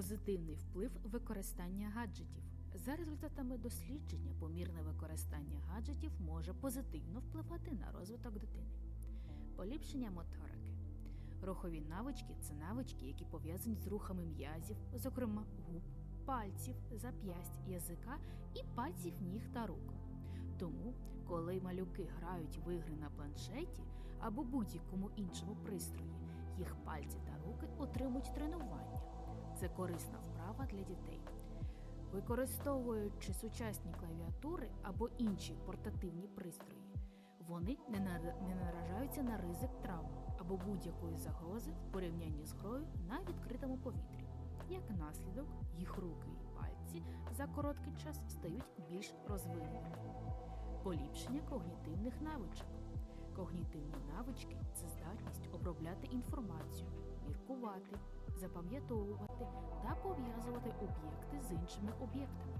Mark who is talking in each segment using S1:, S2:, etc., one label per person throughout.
S1: Позитивний вплив використання гаджетів. За результатами дослідження, помірне використання гаджетів може позитивно впливати на розвиток дитини. Поліпшення моторики. Рухові навички це навички, які пов'язані з рухами м'язів, зокрема губ, пальців, зап'ясть, язика і пальців ніг та рук. Тому, коли малюки грають в ігри на планшеті або будь-якому іншому пристрої, їх пальці та руки отримують тренування. Це корисна вправа для дітей. Використовуючи сучасні клавіатури або інші портативні пристрої, вони не наражаються на ризик травм або будь-якої загрози в порівнянні з грою на відкритому повітрі. Як наслідок, їх руки і пальці за короткий час стають більш розвиненими. Поліпшення когнітивних навичок. Когнітивні навички це здатність обробляти інформацію, міркувати, запам'ятовувати та пов'язувати об'єкти з іншими об'єктами.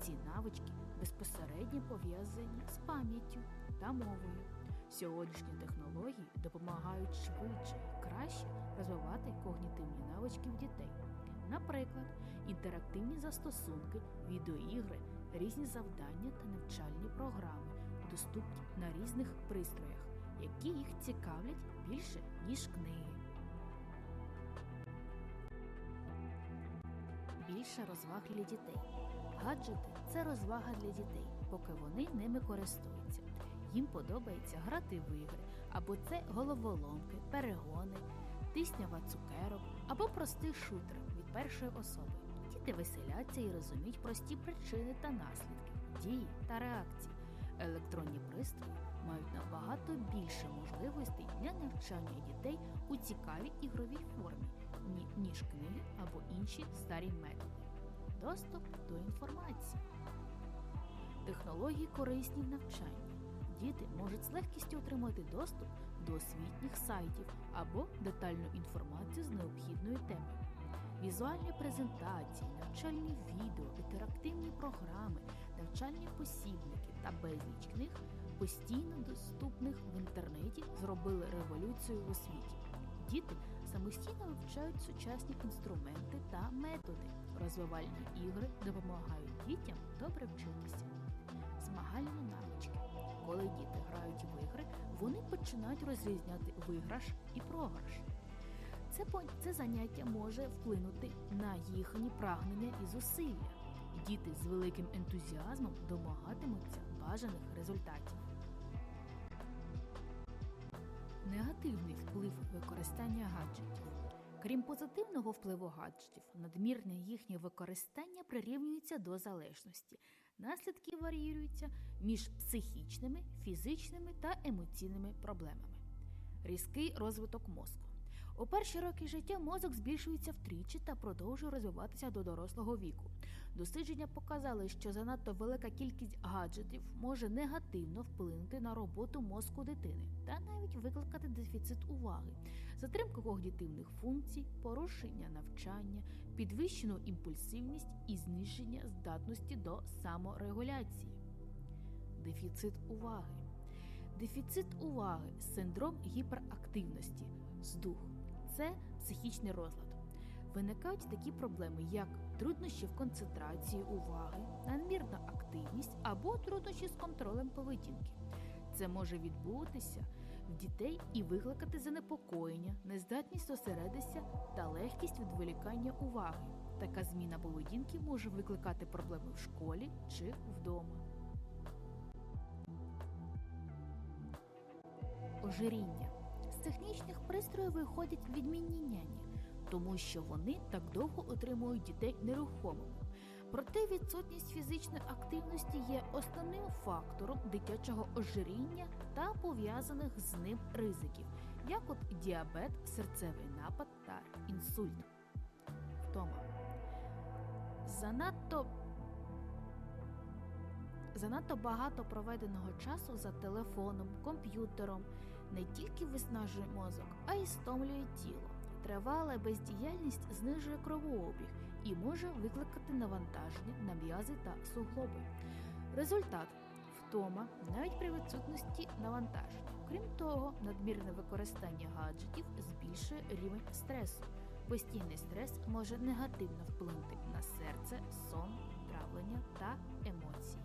S1: Ці навички безпосередньо пов'язані з пам'яттю та мовою. Сьогоднішні технології допомагають швидше і краще розвивати когнітивні навички в дітей. Наприклад, інтерактивні застосунки, відеоігри, різні завдання та навчальні програми доступні на різних пристроях, які їх цікавлять більше, ніж книги. Більше розваг для дітей. Гаджети це розвага для дітей, поки вони ними користуються. Їм подобається грати в ігри, або це головоломки, перегони, тиснява цукерок, або простий шутер від першої особи. Діти веселяться і розуміють прості причини та наслідки, дії та реакції. Електронні пристрої мають набагато більше можливостей для навчання дітей у цікавій ігровій формі, ніж книги або інші старі методи. Доступ до інформації. Технології корисні в навчанні. Діти можуть з легкістю отримати доступ до освітніх сайтів або детальну інформацію з необхідної теми. Візуальні презентації, навчальні відео, інтерактивні програми, навчальні посібники та безліч книг, постійно доступних в інтернеті, зробили революцію в освіті. Діти самостійно вивчають сучасні інструменти та методи. Розвивальні ігри допомагають дітям добре вчитися. Змагальні навички. Коли діти грають в ігри, вони починають розрізняти виграш і програш. Це, це заняття може вплинути на їхні прагнення і зусилля. Діти з великим ентузіазмом домагатимуться бажаних результатів. Негативний вплив використання гаджетів. Крім позитивного впливу гаджетів, надмірне їхнє використання прирівнюється до залежності. Наслідки варіюються між психічними, фізичними та емоційними проблемами. Різкий розвиток мозку. У перші роки життя мозок збільшується втричі та продовжує розвиватися до дорослого віку. Дослідження показали, що занадто велика кількість гаджетів може негативно вплинути на роботу мозку дитини та навіть викликати дефіцит уваги, затримку когнітивних функцій, порушення навчання, підвищену імпульсивність і зниження здатності до саморегуляції. Дефіцит уваги. Дефіцит уваги синдром гіперактивності, здух це психічний розлад. Виникають такі проблеми, як труднощі в концентрації уваги, надмірна активність або труднощі з контролем поведінки. Це може відбутися в дітей і викликати занепокоєння, нездатність зосередитися та легкість відволікання уваги. Така зміна поведінки може викликати проблеми в школі чи вдома. Ожиріння. Технічних пристроїв виходять відмінні няні, тому що вони так довго отримують дітей нерухомими. Проте відсутність фізичної активності є основним фактором дитячого ожиріння та пов'язаних з ним ризиків, як от діабет, серцевий напад та інсульт. Втома. Занадто Занадто багато проведеного часу за телефоном, комп'ютером не тільки виснажує мозок, а й стомлює тіло. Тривала бездіяльність знижує кровообіг і може викликати навантаження на м'язи та суглоби. Результат втома навіть при відсутності навантаження. Крім того, надмірне використання гаджетів збільшує рівень стресу, Постійний стрес може негативно вплинути на серце, сон, травлення та емоції.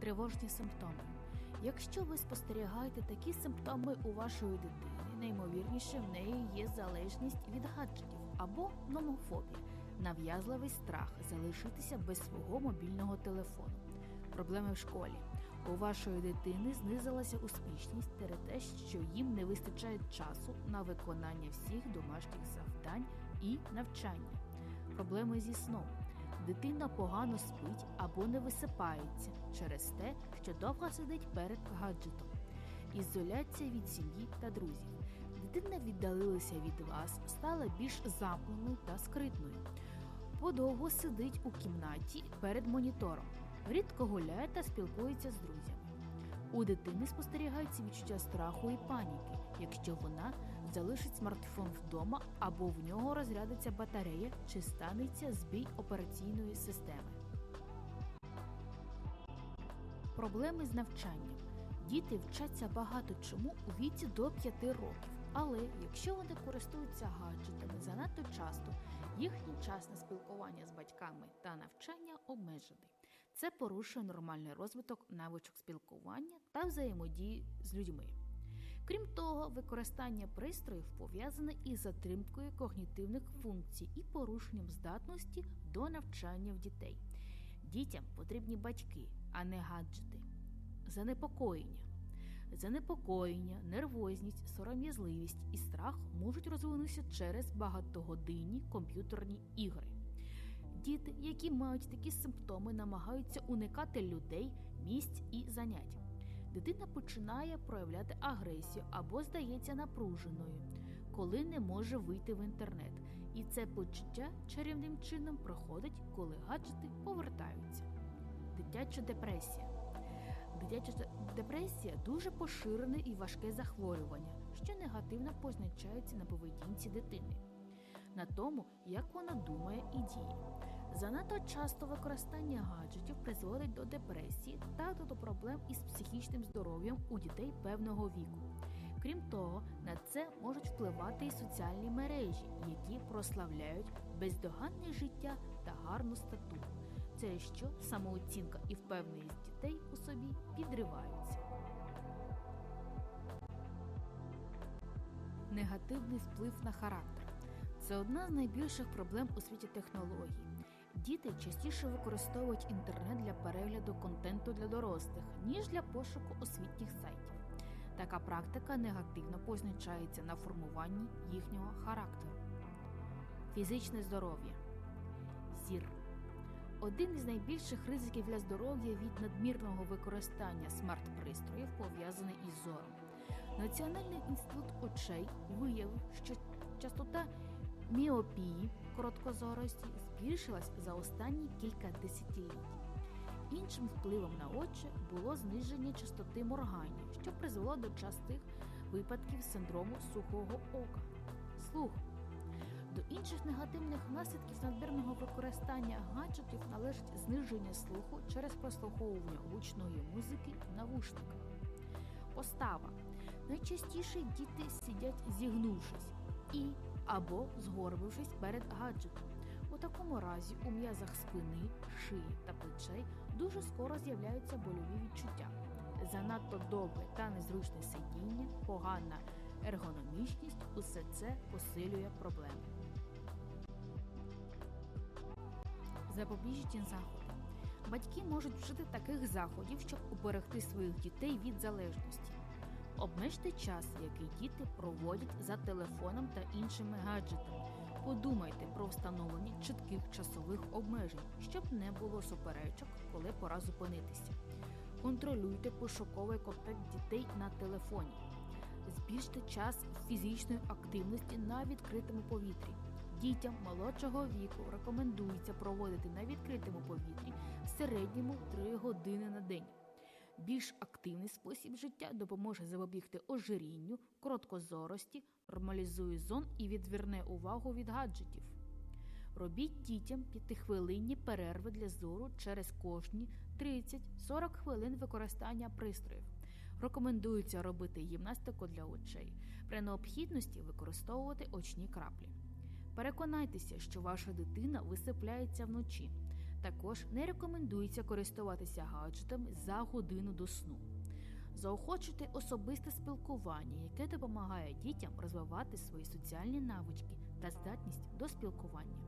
S1: Тривожні симптоми. Якщо ви спостерігаєте такі симптоми у вашої дитини, наймовірніше в неї є залежність від гаджетів або номофобія, нав'язливий страх залишитися без свого мобільного телефону, проблеми в школі. У вашої дитини знизилася успішність через те, що їм не вистачає часу на виконання всіх домашніх завдань і навчання, проблеми зі сном. Дитина погано спить або не висипається через те, що довго сидить перед гаджетом, ізоляція від сім'ї та друзів. Дитина віддалилася від вас, стала більш замкненою та скритною. Подовго сидить у кімнаті перед монітором, рідко гуляє та спілкується з друзями. У дитини спостерігається відчуття страху і паніки, якщо вона залишить смартфон вдома або в нього розрядиться батарея чи станеться збій операційної системи. Проблеми з навчанням. Діти вчаться багато чому у віці до 5 років, але якщо вони користуються гаджетами занадто часто, їхній час на спілкування з батьками та навчання обмежений. Це порушує нормальний розвиток навичок спілкування та взаємодії з людьми. Крім того, використання пристроїв пов'язане із затримкою когнітивних функцій і порушенням здатності до навчання в дітей. Дітям потрібні батьки, а не гаджети. Занепокоєння. Занепокоєння, нервозність, сором'язливість і страх можуть розвинутися через багатогодинні комп'ютерні ігри. Діти, які мають такі симптоми, намагаються уникати людей, місць і занять. Дитина починає проявляти агресію або здається напруженою, коли не може вийти в інтернет. І це почуття чарівним чином проходить, коли гаджети повертаються. Дитяча депресія. Дитяча депресія дуже поширене і важке захворювання, що негативно позначається на поведінці дитини, на тому, як вона думає і діє. Занадто часто використання гаджетів призводить до депресії та до проблем із психічним здоров'ям у дітей певного віку. Крім того, на це можуть впливати і соціальні мережі, які прославляють бездоганне життя та гарну статуру. Це що самооцінка і впевненість дітей у собі підриваються. Негативний вплив на характер це одна з найбільших проблем у світі технологій. Діти частіше використовують інтернет для перегляду контенту для дорослих, ніж для пошуку освітніх сайтів. Така практика негативно позначається на формуванні їхнього характеру. Фізичне здоров'я. Зір. Один із найбільших ризиків для здоров'я від надмірного використання смарт-пристроїв пов'язаний із зором. Національний інститут очей виявив, що частота міопії короткозорості збільшилась за останні кілька десятиліть. Іншим впливом на очі було зниження частоти моргання, що призвело до частих випадків синдрому сухого ока. Слух. До інших негативних наслідків надмірного використання гаджетів належить зниження слуху через прослуховування гучної музики в навушниках. Постава. Найчастіше діти сидять зігнувшись і або згорбившись перед гаджетом. У такому разі у м'язах спини, шиї та плечей дуже скоро з'являються больові відчуття. Занадто довге та незручне сидіння, погана ергономічність усе це посилює проблеми. Запобіжні заходи. Батьки можуть вжити таких заходів, щоб уберегти своїх дітей від залежності. Обмежте час, який діти проводять за телефоном та іншими гаджетами. Подумайте про встановлення чітких часових обмежень, щоб не було суперечок, коли пора зупинитися. Контролюйте пошуковий контакт дітей на телефоні. Збільште час фізичної активності на відкритому повітрі. Дітям молодшого віку рекомендується проводити на відкритому повітрі в середньому 3 години на день. Більш активний спосіб життя допоможе запобігти ожирінню, короткозорості, нормалізує зон і відверне увагу від гаджетів. Робіть дітям п'ятихвилинні перерви для зору через кожні 30-40 хвилин використання пристроїв. Рекомендується робити гімнастику для очей. При необхідності використовувати очні краплі. Переконайтеся, що ваша дитина висипляється вночі. Також не рекомендується користуватися гаджетами за годину до сну. Заохочуйте особисте спілкування, яке допомагає дітям розвивати свої соціальні навички та здатність до спілкування.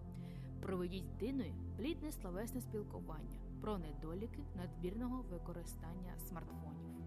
S1: Проведіть з дитиною плідне словесне спілкування про недоліки надмірного використання смартфонів.